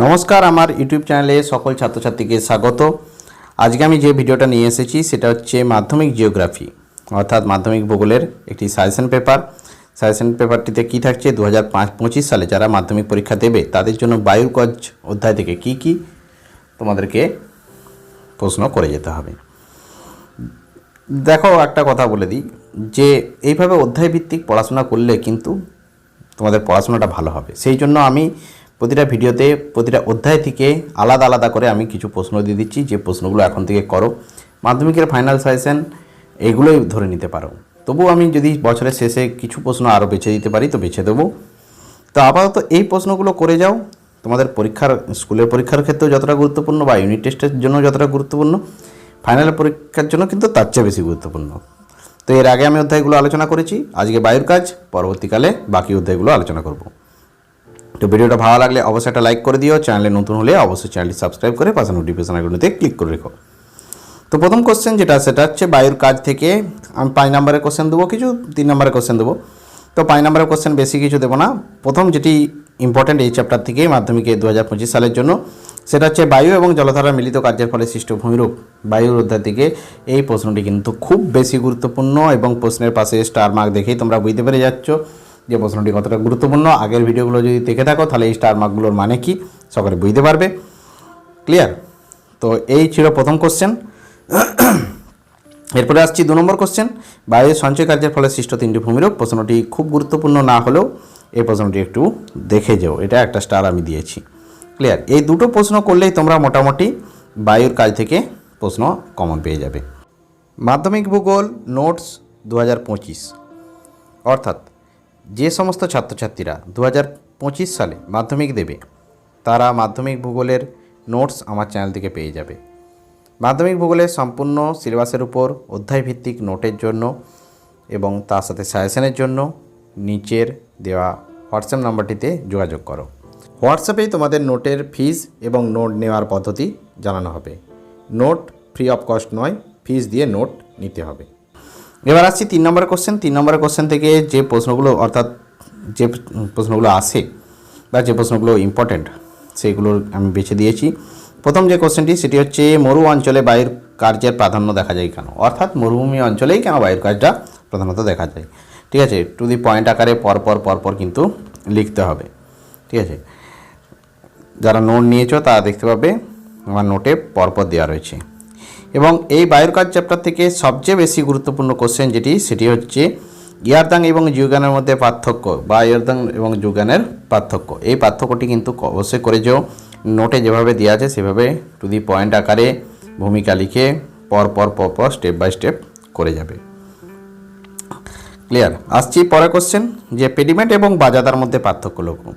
নমস্কার, আমার ইউটিউব চ্যানেলে সকল ছাত্রছাত্রীকে স্বাগত। আজকে আমি যে ভিডিওটা নিয়ে এসেছি, সেটা হচ্ছে মাধ্যমিক জিওগ্রাফি, অর্থাৎ মাধ্যমিক ভূগোলের একটি সাজেশন পেপার। সাজেশন পেপারটিতে কী থাকছে? দু হাজার সালে যারা মাধ্যমিক পরীক্ষা দেবে, তাদের জন্য বায়ুর গজ অধ্যায় থেকে কি কি তোমাদেরকে প্রশ্ন করে যেতে হবে। দেখো, একটা কথা বলে দিই, যে এইভাবে অধ্যায় ভিত্তিক পড়াশোনা করলে কিন্তু তোমাদের পড়াশোনাটা ভালো হবে। সেই জন্য আমি প্রতিটা ভিডিওতে, প্রতিটা অধ্যায় থেকে আলাদা আলাদা করে আমি কিছু প্রশ্ন দিয়ে দিচ্ছি। যে প্রশ্নগুলো এখন থেকে করো। মাধ্যমিকের ফাইনাল সাজেশন এগুলোই ধরে নিতে পারো। তবুও আমি যদি বছরের শেষে কিছু প্রশ্ন আরও বেছে দিতে পারি, তো বেছে দেবো। তো আপাতত এই প্রশ্নগুলো করে যাও। তোমাদের পরীক্ষার, স্কুলের পরীক্ষার ক্ষেত্রেও যতটা গুরুত্বপূর্ণ বা ইউনিট টেস্টের জন্য যতটা গুরুত্বপূর্ণ ফাইনাল পরীক্ষার জন্য কিন্তু তার চেয়ে বেশি গুরুত্বপূর্ণ। তো এর আগে আমি অধ্যায়গুলো আলোচনা করেছি। আজকে বায়ুর কাজ, পরবর্তীকালে বাকি অধ্যায়গুলো আলোচনা করব। তো ভিডিওটা ভালো লাগলে অবশ্যই একটা লাইক করে দিও। চ্যানেলে নতুন হলে অবশ্যই চ্যানেলটি সাবস্ক্রাইব করে পাশে নোটিফিকেশন আইকনটিতে ক্লিক করে রেখো। তো প্রথম কোশ্চেন যেটা, সেটা হচ্ছে বায়ুর কাজ থেকে আমি পাঁচ নম্বরের কোশ্চেন দেবো, কিছু তিন নম্বরের কোশ্চেন দেবো। তো পাঁচ নম্বরের কোশ্চেন বেশি কিছু দেবো না। প্রথম যেটি ইম্পর্ট্যান্ট এই চ্যাপ্টার থেকেই মাধ্যমিকে দু হাজার পঁচিশ সালের জন্য, সেটা হচ্ছে বায়ু এবং জলধারার মিলিত কার্যের ফলে সৃষ্ট ভূমিরূপ। বায়ুর অধ্যায় থেকে এই প্রশ্নটি কিন্তু খুব বেশি গুরুত্বপূর্ণ এবং প্রশ্নের পাশে স্টার মার্ক দেখেই তোমরা বুঝতে পেরে যাচ্ছ। যে প্রশ্নটি কতটা গুরুত্বপূর্ণ, আগের ভিডিওগুলো যদি দেখে থাকো, তাহলে এই স্টার মার্কগুলোর মানে কি, সকলে বুঝতে পারবে। ক্লিয়ার তো এই ছিল প্রথম কোশ্চেন এরপরে আসছি দু নম্বর কোশ্চেন বায়ুর সঞ্চয় কার্যের ফলে সৃষ্ট তিনটি ভূমিরূপ, প্রশ্নটি খুব গুরুত্বপূর্ণ না হলেও এই প্রশ্নটি একটু দেখে যাও, এটা একটা স্টার আমি দিয়েছি। ক্লিয়ার এই দুটো প্রশ্ন করলেই তোমরা মোটামুটি বায়ুর কাজ থেকে প্রশ্ন কমন পেয়ে যাবে। মাধ্যমিক ভূগোল নোটস দু হাজার পঁচিশ। অর্থাৎ যে সমস্ত ছাত্রছাত্রীরা দু পঁচিশ সালে মাধ্যমিক দেবে, তারা মাধ্যমিক ভূগোলের নোটস আমার চ্যানেল থেকে পেয়ে যাবে। মাধ্যমিক ভূগোলের সম্পূর্ণ সিলেবাসের উপর অধ্যায়ভিত্তিক নোটের জন্য এবং তার সাথে সাজেশনের জন্য নিচের দেওয়া হোয়াটসঅ্যাপ নাম্বারটিতে যোগাযোগ করো। হোয়াটসঅ্যাপেই তোমাদের নোটের ফিজ এবং নোট নেওয়ার পদ্ধতি জানানো হবে। নোট ফ্রি অফ কস্ট নয়, ফিজ দিয়ে নোট নিতে হবে। এবার আসছি তিন নম্বরের কোশ্চেন তিন নম্বরের কোশ্চেন থেকে যে প্রশ্নগুলো, অর্থাৎ যে প্রশ্নগুলো আসে বা যে প্রশ্নগুলো ইম্পর্ট্যান্ট সেগুলোর আমি বেছে দিয়েছি। প্রথম যে কোশ্চেনটি সেটি হচ্ছে মরু অঞ্চলে বায়ুর কার্যের প্রাধান্য দেখা যায় কেন? অর্থাৎ মরুভূমি অঞ্চলেই কেন বায়ুর কাজটা প্রধানত দেখা যায়? ঠিক আছে টু দি পয়েন্ট আকারে পরপর পরপর কিন্তু লিখতে হবে। ঠিক আছে, যারা নোট নিয়েছো, তারা দেখতে পাবে, আমার নোটে পরপর দেওয়া রয়েছে। এবং এই বায়ুর কাজ চ্যাপ্টার থেকে সবচেয়ে বেশি গুরুত্বপূর্ণ কোশ্চেন যেটি, সেটি হচ্ছে ইয়ারদাং এবং যুগানের মধ্যে পার্থক্য বা ইয়ারদাং এবং যুগানের পার্থক্য। এই পার্থক্যটি কিন্তু অবশ্যই করে যেও। নোটে যেভাবে দেওয়া আছে, সেভাবে টু দি পয়েন্ট আকারে ভূমিকা লিখে পর পর পর পর স্টেপ বাই স্টেপ করে যাবে। ক্লিয়ার আসছি পরের কোশ্চেন যে পেডিমেন্ট এবং বাজাদার মধ্যে পার্থক্য লক্ষ্য।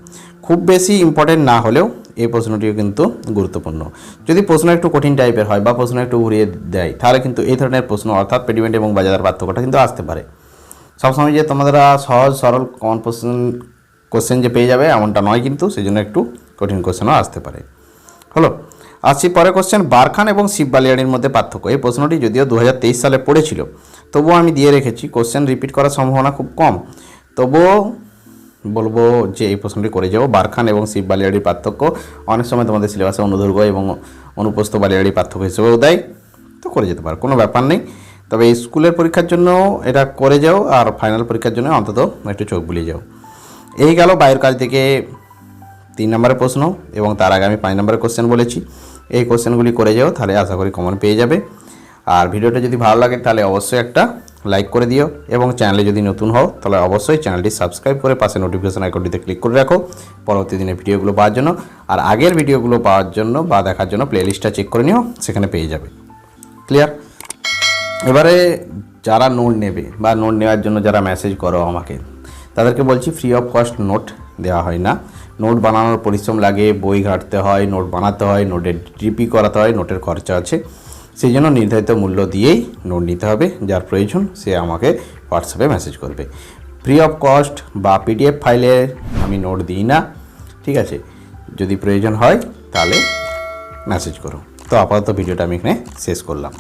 খুব বেশি ইম্পর্টেন্ট না হলেও এই প্রশ্নটিও কিন্তু গুরুত্বপূর্ণ। যদি প্রশ্ন একটু কঠিন টাইপের হয় বা প্রশ্ন একটু ঘুরিয়ে দেয়, তাহলে কিন্তু এই ধরনের প্রশ্ন অর্থাৎ পেডিমেন্ট এবং বাজাদার পার্থক্যটা কিন্তু আসতে পারে। সবসময় যে তোমরা সহজ, সরল কমন কোশ্চেন কোশ্চেন যে পেয়ে যাবে এমনটা নয় কিন্তু সেই জন্য একটু কঠিন কোশ্চেনও আসতে পারে। হলো, আসছি পরে কোশ্চেন বারখান এবং শিব বালিয়াড়ির মধ্যে পার্থক্য। এই প্রশ্নটি যদিও দু হাজার তেইশ সালে পড়েছিল, তবুও আমি দিয়ে রেখেছি। কোশ্চেন রিপিট করার সম্ভাবনা খুব কম। তবুও বলব যে এই প্রশ্নটি করে যাব বারখান এবং শিব বালিয়াড়ির পার্থক্য। অনেক সময় তোমাদের সিলেবাসে অনুদৈর্ঘ্য এবং অনুপস্থ বালিয়াড়ির পার্থক্য হিসেবেও দেয়। তো করে যেতে পারো, কোনো ব্যাপার নেই। তবে এই স্কুলের পরীক্ষার জন্য এটা করে যাও আর ফাইনাল পরীক্ষার জন্য অন্তত একটু চোখ বুলিয়ে যাও। এই গেল বায়ুর কাজ থেকে তিন নম্বরের প্রশ্ন এবং তার আগে আমি পাঁচ নম্বরের কোশ্চেন বলেছি। এই কোশ্চেনগুলি করে যাও, তাহলে আশা করি কমন পেয়ে যাবে। আর ভিডিওটা যদি ভালো লাগে, তাহলে অবশ্যই একটা লাইক করে দিও। এবং চ্যানেলে যদি নতুন হও, তাহলে অবশ্যই চ্যানেলটি সাবস্ক্রাইব করে পাশে নোটিফিকেশন আইকনটিতে ক্লিক করে রাখো। পরবর্তী দিনে ভিডিওগুলো পাওয়ার জন্য আর আগের ভিডিওগুলো পাওয়ার জন্য বা দেখার জন্য প্লেলিস্টটা চেক করে নিও, সেখানে পেয়ে যাবে। ক্লিয়ার এবারে যারা নোট নেবে বা নোট নেওয়ার জন্য যারা মেসেজ করো আমাকে, তাদেরকে বলছি ফ্রি অফ কস্ট নোট দেওয়া হয় না। নোট বানানোর পরিশ্রম লাগে, বই ঘাঁটতে হয় নোট বানাতে হয় নোটের ডিপি করাতে হয় নোটের খরচা আছে। সেই জন্য নির্ধারিত মূল্য দিয়েই নোট নিতে হবে, যার প্রয়োজন সে আমাকে হোয়াটসঅ্যাপে মেসেজ করবে। ফ্রি অফ কস্ট বা পিডিএফ ফাইলে আমি নোট দিই না, ঠিক আছে? যদি প্রয়োজন হয় তাহলে মেসেজ করো। তো আপাতত ভিডিওটা আমি এখানে শেষ করলাম।